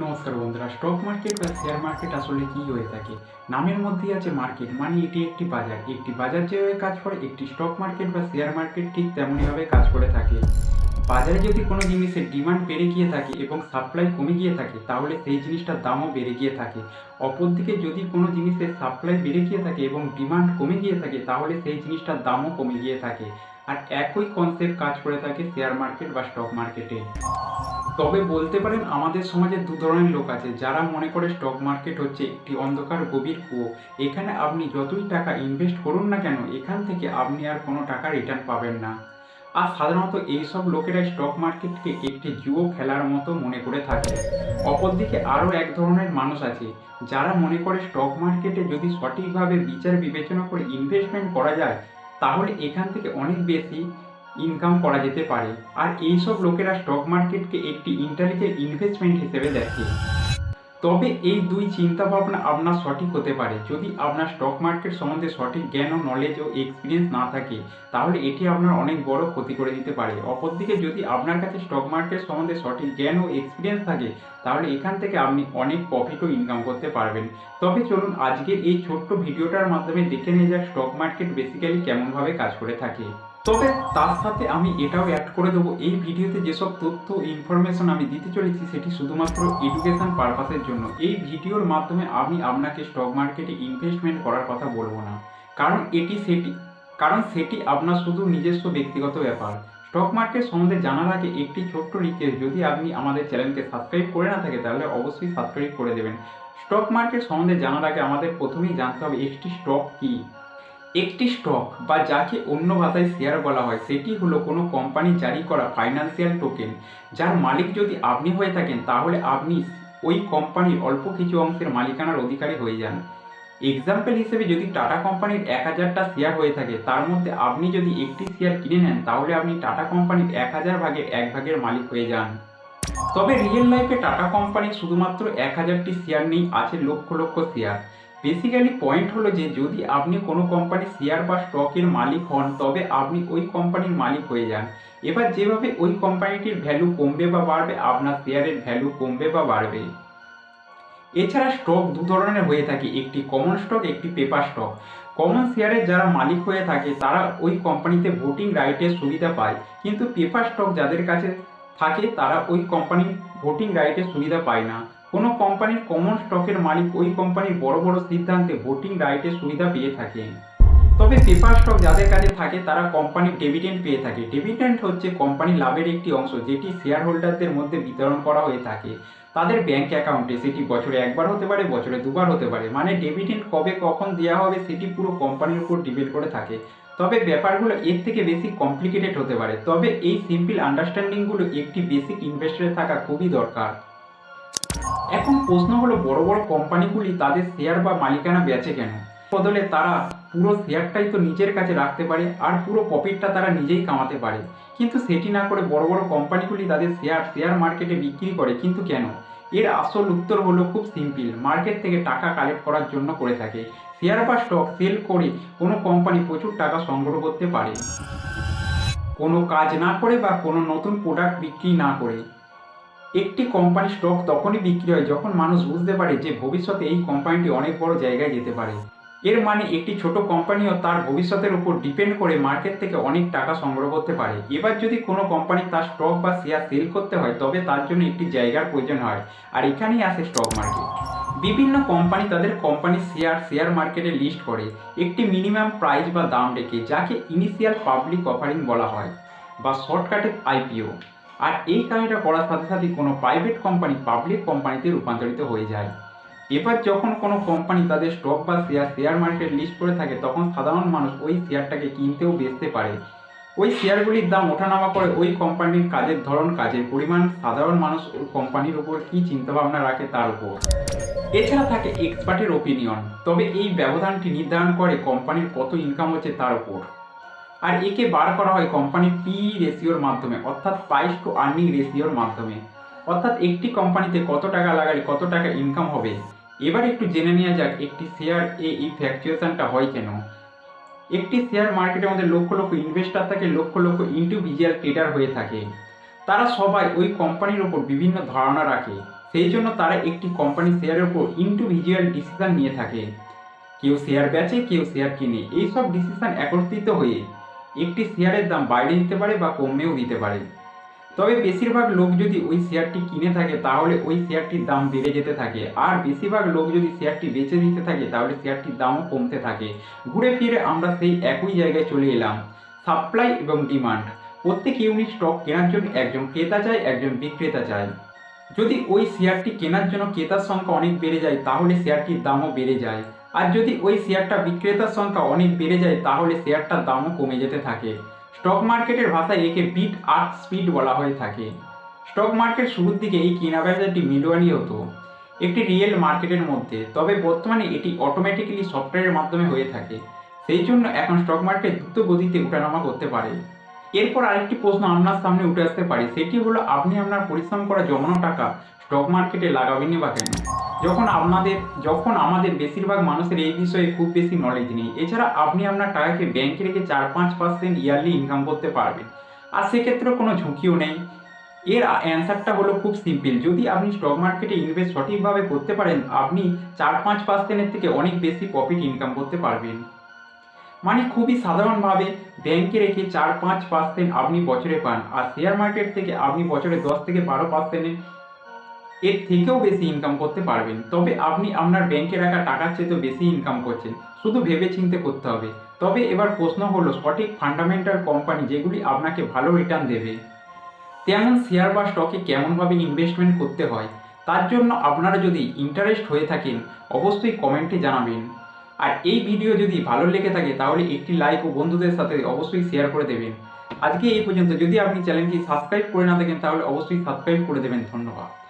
নমস্কার বন্ধুরা stock market বা শেয়ার মার্কেট আসলে কি হয়ে থাকে? নামের মধ্যেই আছে মার্কেট মানে এটি একটি বাজার। একটি বাজার যেভাবে কাজ করে, একটি স্টক মার্কেট বা শেয়ার মার্কেট ঠিক তেমনইভাবে কাজ করে থাকে। বাজারে যদি কোনো জিনিসের ডিমান্ড বেড়ে গিয়ে থাকে এবং সাপ্লাই কমে গিয়ে থাকে, তাহলে সেই জিনিসটার দামও বেড়ে গিয়ে থাকে। অপরদিকে যদি কোনো জিনিসের সাপ্লাই বেড়ে গিয়ে থাকে এবং ডিমান্ড কমে গিয়ে থাকে, তাহলে সেই জিনিসটার দামও কমে গিয়ে থাকে। আর একই কনসেপ্ট কাজ করে থাকে শেয়ার মার্কেট বা স্টক মার্কেটে তবে বলতে পারেন আমাদের সমাজে দু ধরনের লোক আছে, যারা মনে করে স্টক মার্কেট হচ্ছে একটি অন্ধকার গভীর কুয়ো। এখানে আপনি যতই টাকা ইনভেস্ট করুন না কেন, এখান থেকে আপনি আর কোনো টাকা রিটার্ন পাবেন না। আর সাধারণত এইসব লোকেরা স্টক মার্কেটকে একটি জুয়ো খেলার মতো মনে করে থাকে। অপরদিকে আরও এক ধরনের মানুষ আছে, যারা মনে করে স্টক মার্কেটে যদি সঠিকভাবে বিচার বিবেচনা করে ইনভেস্টমেন্ট করা যায়, তাহলে এখান থেকে অনেক বেশি ইনকাম করা যেতে পারে। আর এইসব লোকেরা স্টক মার্কেটকে একটি ইন্টেলিজেন্ট ইনভেস্টমেন্ট হিসেবে দেখে। তবে এই দুই চিন্তা ভাবনা আপনার সঠিক হতে পারে। যদি আপনার স্টক মার্কেট সম্বন্ধে সঠিক জ্ঞান ও নলেজ ও এক্সপিরিয়েন্স না থাকে, তাহলে এটি আপনার অনেক বড় ক্ষতি করে দিতে পারে। অপরদিকে যদি আপনার কাছে স্টক মার্কেট সম্বন্ধে সঠিক জ্ঞান ও এক্সপিরিয়েন্স থাকে, তাহলে এখান থেকে আপনি অনেক প্রফিটও ইনকাম করতে পারবেন। তবে চলুন আজকের এই ছোট্ট ভিডিওটার মাধ্যমে দেখে নিয়ে যাক স্টক মার্কেট বেসিক্যালি কেমনভাবে কাজ করে থাকে। তবে তার সাথে আমি এটাও অ্যাড করে দেবো, এই ভিডিওতে যেসব তথ্য ইনফরমেশন আমি দিতে চলেছি সেটি শুধুমাত্র এডুকেশন পারপাসের জন্য। এই ভিডিওর মাধ্যমে আমি আপনাকে স্টক মার্কেটে ইনভেস্টমেন্ট করার কথা বলব না। কারণ এটি সেটি, কারণ সেটি আপনার শুধু নিজস্ব ব্যক্তিগত ব্যাপার। স্টক মার্কেট সম্বন্ধে জানার আগে একটি ছোট্ট রিকোয়েস্ট যদি আপনি আমাদের চ্যানেলকে সাবস্ক্রাইব করে না থাকে, তাহলে অবশ্যই সাবস্ক্রাইব করে দেবেন। স্টক মার্কেট সম্বন্ধে জানার আগে আমাদের প্রথমেই জানতে হবে, একটি স্টক কী? একটি স্টক বা যাকে অন্য ভাষায় শেয়ার বলা হয়, সেটি হলো কোনো কোম্পানি জারি করা ফাইন্যান্সিয়াল টোকেন যার মালিক যদি আপনি হয়ে থাকেন, তাহলে আপনি ওই কোম্পানির অল্প কিছু অংশের মালিকানার অধিকারী হয়ে যান। এক্সাম্পল হিসেবে যদি টাটা কোম্পানির এক হাজারটা শেয়ার হয়ে থাকে, তার মধ্যে আপনি যদি একটি শেয়ার কিনে নেন, তাহলে আপনি টাটা কোম্পানির এক হাজার ভাগের এক ভাগের মালিক হয়ে যান। তবে রিয়েল লাইফে টাটা কোম্পানির শুধুমাত্র এক হাজারটি শেয়ার নেই, আছে lakh lakh share basically point হলো যে, যদি আপনি কোনো কোম্পানির শেয়ার বা স্টকের মালিক হন, তবে আপনি ওই কোম্পানির মালিক হয়ে যান। এবার যেভাবে ওই কোম্পানিটির ভ্যালু কমবে বা বাড়বে, আপনার শেয়ারের ভ্যালু কমবে বা বাড়বে। এছাড়া স্টক দু ধরনের হয়ে থাকে, একটি কমন স্টক একটি পেপার স্টক কমন শেয়ারের যারা মালিক হয়ে থাকে, তারা ওই কোম্পানিতে ভোটিং রাইটের সুবিধা পায়। কিন্তু পেপার স্টক যাদের কাছে থাকে, তারা ওই কোম্পানির ভোটিং রাইটের সুবিধা পায় না। কোনো কোম্পানির কমন স্টকের মালিক ওই কোম্পানির বড় বড় সিদ্ধান্তে ভোটিং রাইটের সুবিধা পেয়ে থাকে। তবে পেপার স্টক যাদের কাছে থাকে, তারা কোম্পানির ডেভিডেন্ড পেয়ে থাকে। ডেভিডেন্ড হচ্ছে কোম্পানি লাভের একটি অংশ, যেটি শেয়ার হোল্ডারদের মধ্যে বিতরণ করা হয়ে থাকে। তাদের ব্যাংক অ্যাকাউন্টে সেটি বছরে একবার হতে পারে, বছরে দুবার হতে পারে। মানে ডেভিডেন্ড কবে কখন দেওয়া হবে সেটি পুরো কোম্পানির উপর ডিপেন্ড করে থাকে। তবে ব্যাপারগুলো এর থেকে বেশি কমপ্লিকেটেড হতে পারে। তবে এই সিম্পল আন্ডারস্ট্যান্ডিংগুলো একটি বেসিক ইনভেস্টরে থাকা খুবই দরকার। এখন প্রশ্ন হলো, বড় বড় কোম্পানিগুলি তাদের শেয়ার বা মালিকানা বেচে কেন? বদলে তারা পুরো শেয়ারটাই তো নিজের কাছে রাখতে পারে আর পুরো প্রফিটটা তারা নিজেই কামাতে পারে। কিন্তু সেটি না করে বড় বড় কোম্পানিগুলি তাদের শেয়ার শেয়ার মার্কেটে বিক্রি করে, কিন্তু কেন? এর আসল উত্তর হলো খুব সিম্পল মার্কেট থেকে টাকা কালেক্ট করার জন্য করে থাকে। শেয়ার বা স্টক সেল করে কোনো কোম্পানি প্রচুর টাকা সংগ্রহ করতে পারে। কোনো কাজ না করে বা কোনো নতুন প্রোডাক্ট বিক্রি না করে। একটি কোম্পানির স্টক তখনই বিক্রি হয় যখন মানুষ বুঝতে পারে যে ভবিষ্যতে এই কোম্পানিটি অনেক বড় জায়গায় যেতে পারে। এর মানে একটি ছোট কোম্পানিও তার ভবিষ্যতের উপর ডিপেন্ড করে মার্কেট থেকে অনেক টাকা সংগ্রহ করতে পারে। এবার যদি কোনো কোম্পানি তার স্টক বা শেয়ার সেল করতে হয়, তবে তার জন্য একটি জায়গার প্রয়োজন হয়, আর এখানেই আসে স্টক মার্কেট বিভিন্ন কোম্পানি তাদের কোম্পানির শেয়ার শেয়ার মার্কেটে লিস্ট করে, একটি মিনিমাম প্রাইস বা দাম রেখে, যাকে ইনিশিয়াল পাবলিক অফারিং বলা হয়, বা শর্টকাটে আইপিও আর এই কাজটা করার সাথে সাথে কোনো প্রাইভেট কোম্পানি পাবলিক কোম্পানিতে রূপান্তরিত হয়ে যায়। এবার যখন কোনো কোম্পানি তাদের স্টক বা শেয়ার শেয়ার মার্কেট লিস্ট করে থাকে, তখন সাধারণ মানুষ ওই শেয়ারটাকে কিনতেও বেচতে পারে। ওই শেয়ারগুলির দাম ওঠানামা করে ওই কোম্পানির কাজের ধরন, কাজের পরিমাণ, সাধারণ মানুষ ওই কোম্পানির উপর কী চিন্তাভাবনা রাখে তার উপর। এছাড়া থাকে এক্সপার্টের ওপিনিয়ন তবে এই ব্যবধানটি নির্ধারণ করে কোম্পানির কত ইনকাম হচ্ছে তার উপর। আর একে বার করা হয় কোম্পানির পি রেশিওর মাধ্যমে, অর্থাৎ প্রাইস টু আর্নিং রেশিওর মাধ্যমে। অর্থাৎ একটি কোম্পানিতে কত টাকা লাগালে কত টাকা ইনকাম হবে? এবার একটু জেনে নেওয়া যাক একটি শেয়ার এ এই ফ্যাকচুয়েশনটা হয় কেন। একটি শেয়ার মার্কেটের মধ্যে লক্ষ লক্ষ ইনভেস্টার থাকে, লক্ষ লক্ষ ইন্ডিভিজুয়াল ট্রেডার হয়ে থাকে। তারা সবাই ওই কোম্পানির ওপর বিভিন্ন ধারণা রাখে। সেই জন্য তারা একটি কোম্পানির শেয়ারের ওপর ইন্ডিভিজুয়াল ডিসিশন নিয়ে থাকে। কেউ শেয়ার বেচে, কেউ শেয়ার কিনে। এইসব ডিসিশন একত্রিত হয়ে একটি শেয়ারের দাম বাইরে দিতে পারে বা কমেও দিতে পারে। তবে বেশিরভাগ লোক যদি ওই শেয়ারটি কিনে থাকে, তাহলে ওই শেয়ারটির দাম বেড়ে যেতে থাকে। আর বেশিরভাগ লোক যদি শেয়ারটি বেচে দিতে থাকে, তাহলে শেয়ারটির দামও কমতে থাকে। ঘুরে ফিরে আমরা সেই একই জায়গায় চলে এলাম। সাপ্লাই এবং ডিমান্ড। প্রত্যেক ইউনিট স্টক কেনার জন্য একজন ক্রেতা চায়, একজন বিক্রেতা চায়। যদি ওই শেয়ারটি কেনার জন্য ক্রেতার সংখ্যা অনেক বেড়ে যায়, তাহলে শেয়ারটির দামও বেড়ে যায়। আর যদি ওই শেয়ারটা বিক্রেতার সংখ্যা অনেক বেড়ে যায়, তাহলে শেয়ারটার দামও কমে যেতে থাকে। স্টক মার্কেটের ভাষায় একে বিট আর্ট স্পিড বলা হয়ে থাকে। স্টক মার্কেট শুরুর দিকে এই কেনা বেচাটি মিলুয়ালি হতো, একটি রিয়েল মার্কেটের মধ্যে। তবে বর্তমানে এটি অটোমেটিক্যালি সফটওয়্যারের মাধ্যমে হয়ে থাকে। সেই জন্য এখন স্টক মার্কেট দ্রুত গতিতে উঠানামা করতে পারে। এরপর আরেকটি প্রশ্ন আপনার সামনে উঠে আসতে পারে। সেটি হলো, আপনি আপনার পরিশ্রম করা জমানো টাকা স্টক মার্কেটে লাগাবেনই বা কেন? যখন আপনাদের, যখন আমাদের বেশিরভাগ মানুষের এই বিষয়ে খুব বেশি নলেজ নেই, এছাড়া আপনি আপনার টাকাকে ব্যাংকে রেখে চার পাঁচ পার্সেন্ট ইয়ারলি ইনকাম করতে পারবেন। আর সেক্ষেত্রে কোনো ঝুঁকিও নেই। এর অ্যান্সারটা হলো খুব সিম্পল যদি আপনি স্টক মার্কেটে ইনভেস্ট সঠিকভাবে করতে পারেন, আপনি চার পাঁচ পার্সেন্টের থেকে অনেক বেশি প্রফিট ইনকাম করতে পারবেন। মানে খুবই সাধারণভাবে ব্যাংকে রেখে চার পাঁচ পার্সেন্ট আপনি বছরে পান, আর শেয়ার মার্কেট থেকে আপনি বছরে দশ থেকে বারো পার্সেন্টের এর থেকেও বেশি ইনকাম করতে পারবেন। তবে আপনি আপনার ব্যাংকে রাখা টাকার চেয়েও বেশি ইনকাম করছেন। শুধু ভেবে চিন্তে করতে হবে। তবে এবার প্রশ্ন হলো, সঠিক ফান্ডামেন্টাল কোম্পানি যেগুলি আপনাকে ভালো রিটার্ন দেবে। তেমন শেয়ার বা স্টকে কেমনভাবে ইনভেস্টমেন্ট করতে হয়? তার জন্য আপনারা যদি ইন্টারেস্ট হয়ে থাকেন, অবশ্যই কমেন্টে জানাবেন। আর এই ভিডিও যদি ভালো লেগে থাকে, তাহলে একটি লাইক ও বন্ধুদের সাথে অবশ্যই শেয়ার করে দেবেন। আজকে এই পর্যন্ত। যদি আপনি চ্যানেলটি সাবস্ক্রাইব করে না থাকেন, তাহলে অবশ্যই সাবস্ক্রাইব করে দেবেন। ধন্যবাদ।